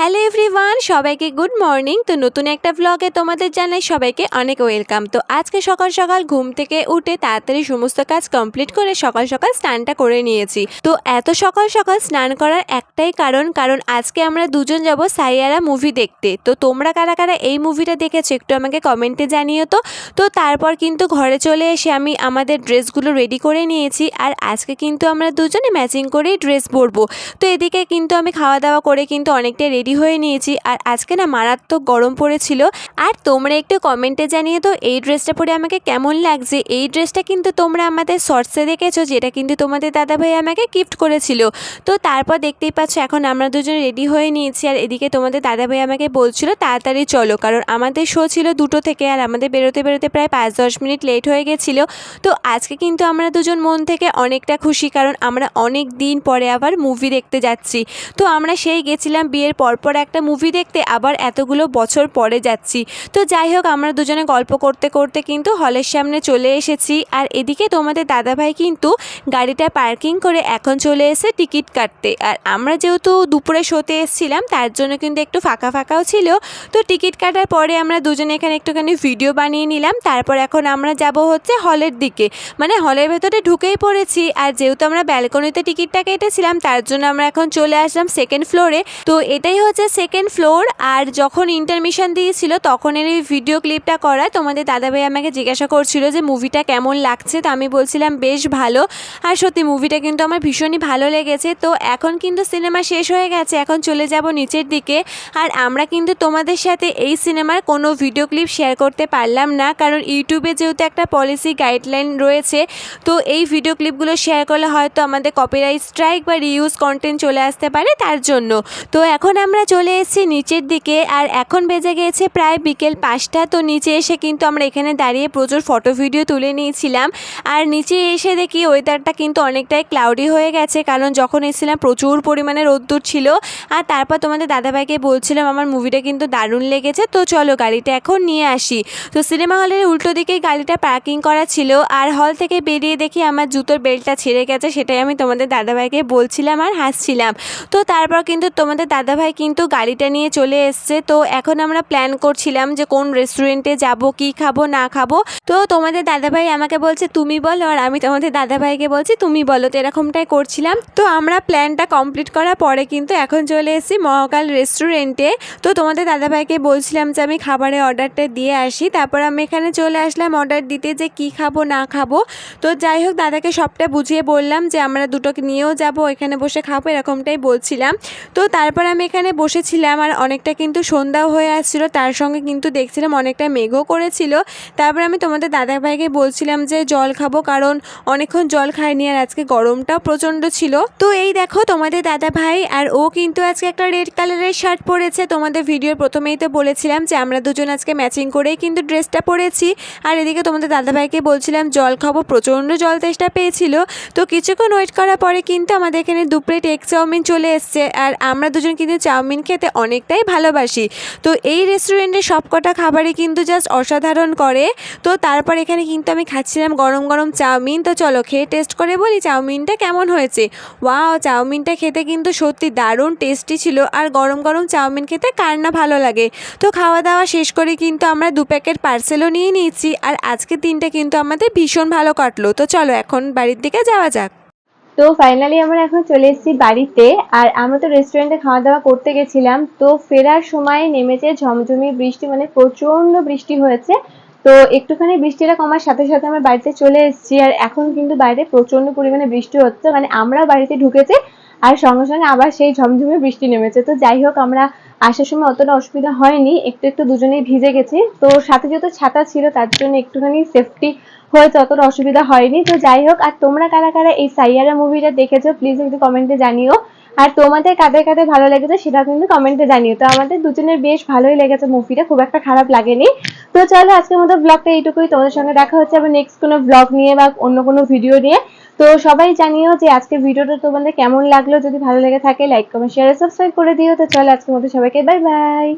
Hello everyone সবাইকে good morning তো নতুন একটা ব্লগে তোমাদের জানাই সবাইকে অনেক ওয়েলকাম তো আজকে সকাল সকাল ঘুম থেকে উঠে তাড়াতাড়ি সমস্ত কাজ কমপ্লিট করে সকাল সকাল স্নানটা করে নিয়েছি। তো এত সকাল সকাল স্নান করার একটাই কারণ কারণ আজকে আমরা দুজন যাব সাইয়ারা মুভি দেখতে। তো তোমরা কারা কারা এই মুভিটা দেখেছ একটু আমাকে কমেন্টে জানিও তো। তো তারপর কিন্তু ঘরে চলে এসে আমি আমাদের ড্রেসগুলো রেডি করে নিয়েছি আর আজকে কিন্তু আমরা দুজনে ম্যাচিং করেই ড্রেস পরবো। তো এদিকে কিন্তু আমি খাওয়া দাওয়া করে কিন্তু অনেকটাই রেডি হয়ে নিয়েছি। আর আজকে না মারাত্মক গরম পড়েছিল। আর তোমরা একটু কমেন্টে জানিয়ে তো এই ড্রেসটা পরে আমাকে কেমন লাগছে? এই ড্রেসটা কিন্তু তোমরা আমাদের শর্টসে দেখেছ, যেটা কিন্তু তোমাদের দাদাভাই আমাকে গিফট করেছিল। তো তারপর দেখতেই পাচ্ছ, এখন আমরা দুজন রেডি হয়ে নিয়েছি। আর এদিকে তোমাদের দাদাভাই আমাকে বলছিল, তাড়াতাড়ি চলো, কারণ আমাদের শো ছিল দুটো থেকে, আর আমাদের বেরোতে বেরোতে প্রায় পাঁচ দশ মিনিট লেট হয়ে গেছিল। তো আজকে কিন্তু আমরা দুজন মন থেকে অনেকটা খুশি, কারণ আমরা অনেক দিন পরে আবার মুভি দেখতে যাচ্ছি। তো আমরা সেই গেছিলাম বিয়ের পরপর একটা মুভি দেখতে আবার এতগুলো বছর পরে যাচ্ছি। তো যাই হোক, আমরা দুজনে গল্প করতে করতে কিন্তু হলের সামনে চলে এসেছি। আর এদিকে তোমাদের দাদাভাই কিন্তু গাড়িটা পার্কিং করে এখন চলে এসে টিকিট কাটতে। আর আমরা যেহেতু দুপুরে শোতে এসেছিলাম, তার জন্য কিন্তু একটু ফাঁকা ফাঁকাও ছিল। তো টিকিট কাটার পরে আমরা দুজনে এখানে একটুখানি ভিডিও বানিয়ে নিলাম। তারপর এখন আমরা যাব হচ্ছে হলের দিকে। মানে হলের ভেতরে ঢুকেই পড়েছি। আর যেহেতু আমরা ব্যালকনিতে টিকিটটা কেটেছিলাম, তার জন্য আমরা এখন চলে আসলাম সেকেন্ড ফ্লোরে তো এটাই হচ্ছে সেকেন্ড ফ্লোর আর যখন ইন্টারমিশন দিয়েছিল তখন এর এই ভিডিও ক্লিপটা করা তোমাদের দাদাভাই আমাকে জিজ্ঞাসা করছিল যে মুভিটা কেমন লাগছে? তো আমি বলছিলাম, বেশ ভালো। আর সত্যি মুভিটা কিন্তু আমার ভীষণই ভালো লেগেছে। তো এখন কিন্তু সিনেমা শেষ হয়ে গেছে, এখন চলে যাব নিচের দিকে। আর আমরা কিন্তু তোমাদের সাথে এই সিনেমার কোনো ভিডিও ক্লিপ শেয়ার করতে পারলাম না, কারণ ইউটিউবে যেহেতু একটা পলিসি গাইডলাইন রয়েছে, তো এই ভিডিও ক্লিপগুলো শেয়ার করলে হয়তো আমাদের কপিরাইট স্ট্রাইক বা রিউজ কন্টেন্ট চলে আসতে পারে তার জন্য। তো এখন আমরা চলে এসেছি নিচের দিকে আর এখন বেজে গিয়েছে প্রায় বিকেল পাঁচটা। তো নিচে এসে কিন্তু আমরা এখানে দাঁড়িয়ে প্রচুর ফটো ভিডিও তুলে নিয়েছিলাম। আর নিচে এসে দেখি ওয়েদারটা কিন্তু অনেকটাই ক্লাউডি হয়ে গেছে। কারণ যখন এসেছিলাম প্রচুর পরিমাণে রোদ্দুর ছিল। আর তারপর তোমাদের দাদাভাইকে বলছিলাম, আমার মুভিটা কিন্তু দারুণ লেগেছে। তো চলো গাড়িটা এখন নিয়ে আসি। তো সিনেমা হলের উল্টো দিকেই গাড়িটা পার্কিং করা ছিল। আর হল থেকে বেরিয়ে দেখি আমার জুতোর বেল্টটা ছিঁড়ে গেছে, সেটাই আমি তোমাদের দাদাভাইকে বলছিলাম আর হাসছিলাম। তো তারপর কিন্তু তোমাদের দাদাভাই কিন্তু গাড়িটা নিয়ে চলে এসছে। তো এখন আমরা প্ল্যান করছিলাম যে কোন রেস্টুরেন্টে যাব, কি খাব, না খাব। তো তোমাদের দাদাভাই আমাকে বলছে, তুমি বলো। আর আমি তোমাদের দাদাভাইকে বলছি, তুমি বলো। তো এরকমটাই করছিলাম। তো আমরা প্ল্যানটা কমপ্লিট করার পরে কিন্তু এখন চলে এসেছি মহাকাল রেস্টুরেন্টে তো তোমাদের দাদাভাইকে বলছিলাম যে, আমি খাবারের অর্ডারটা দিয়ে আসি। তারপর আমি এখানে চলে আসলাম অর্ডার দিতে যে, কি খাব, না খাব? তো যাই হোক, দাদাকে সবটা বুঝিয়ে বললাম যে, আমরা দুটোকে নিয়েও যাব, এখানে বসে খাব, এরকমটাই বলছিলাম। তো তারপর আমি এখানে বসেছিলাম আর অনেকটা কিন্তু সন্ধ্যাও হয়ে আসছিল। তার সঙ্গে কিন্তু দেখছিলাম অনেকটা মেঘও করেছিল। তারপর আমি তোমাদের দাদাভাইকে বলছিলাম যে জল খাব কারণ অনেকক্ষণ জল খাইনি আর আজকে গরমটাও প্রচণ্ড ছিল। তো এই দেখো তোমাদের দাদা ভাই আর ও কিন্তু আজকে একটা রেড কালারের শার্ট পরেছে। তোমাদের ভিডিওর প্রথমেই তো বলেছিলাম যে আমরা দুজন আজকে ম্যাচিং করেই কিন্তু ড্রেসটা পরেছি। আর এদিকে তোমাদের দাদাভাইকে বলছিলাম জল খাব, প্রচণ্ড জল তেষ্টা পেয়েছিল। তো কিছুক্ষণ ওয়েট করার পরে কিন্তু আমাদের এখানে দু প্লেট এগ চাউমিন চলে এসছে। আর আমরা দুজন কিন্তু চাউমিন খেতে অনেকটাই ভালোবাসি। তো এই রেস্টুরেন্টের সবকটা খাবারই কিন্তু জাস্ট অসাধারণ করে। তো তারপর এখানে কিন্তু আমি খাচ্ছিলাম গরম গরম চাউমিন। তো চলো খেয়ে টেস্ট করে বলি চাউমিনটা কেমন হয়েছে। ওয়াও চাউমিনটা খেতে কিন্তু সত্যি দারুণ টেস্টি ছিল। আর গরম গরম চাউমিন খেতে কার না ভালো লাগে। তো খাওয়া দাওয়া শেষ করে কিন্তু আমরা দু প্যাকেট পার্সেলও নিয়ে নিয়েছি। আর আজকে দিনটা কিন্তু আমাদের ভীষণ ভালো কাটলো। তো চলো এখন বাড়ির দিকে যাওয়া যাক। তো ফাইনালি আমরা এখন চলে এসেছি বাড়িতে, আর আমরা তো রেস্টুরেন্টে খাওয়া দাওয়া করতে গেছিলাম, তো ফেরার সময় নেমেছে ঝমঝমি বৃষ্টি মানে প্রচণ্ড বৃষ্টি হয়েছে। তো একটুখানি বৃষ্টিটা কমার সাথে সাথে আমরা বাড়িতে চলে এসেছি, আর এখন কিন্তু বাইরে প্রচণ্ড পরিমাণে বৃষ্টি হচ্ছে মানে আমরা বাড়িতে ঢুকেছি আর সঙ্গে সঙ্গে আবার সেই ঝমঝমে বৃষ্টি নেমেছে। তো যাই হোক, আমরা আসার সময় অতটা অসুবিধা হয়নি, একটু একটু দুজনেই ভিজে গেছি। তো সাথে যেহেতু ছাতা ছিল, তার জন্য একটুখানি সেফটি হয়েছে, অতটা অসুবিধা হয়নি। তো যাই হোক, আর তোমরা কারা কারা এই সাইয়ারা মুভিটা দেখেছ প্লিজ একটু কমেন্টে জানিও। আর তোমাদের কাদের কাদের ভালো লেগেছে সেটা কিন্তু কমেন্টে জানিও। তো আমাদের দুজনের বেশ ভালোই লেগেছে মুভিটা খুব একটা খারাপ লাগেনি। তো চলো, আজকের মতো ব্লগটা এইটুকুই। তোমাদের সঙ্গে দেখা হচ্ছে আবার নেক্সট কোনো ব্লগ নিয়ে বা অন্য কোনো ভিডিও নিয়ে। তো সবাই জানিও যে আজকে ভিডিওটা তোমাদের কেমন লাগল? যদি ভালো লেগে থাকে লাইক কমেন্ট শেয়ার সাবস্ক্রাইব করে দিও। তো চলো আজকের মতো সবাইকে বাই বাই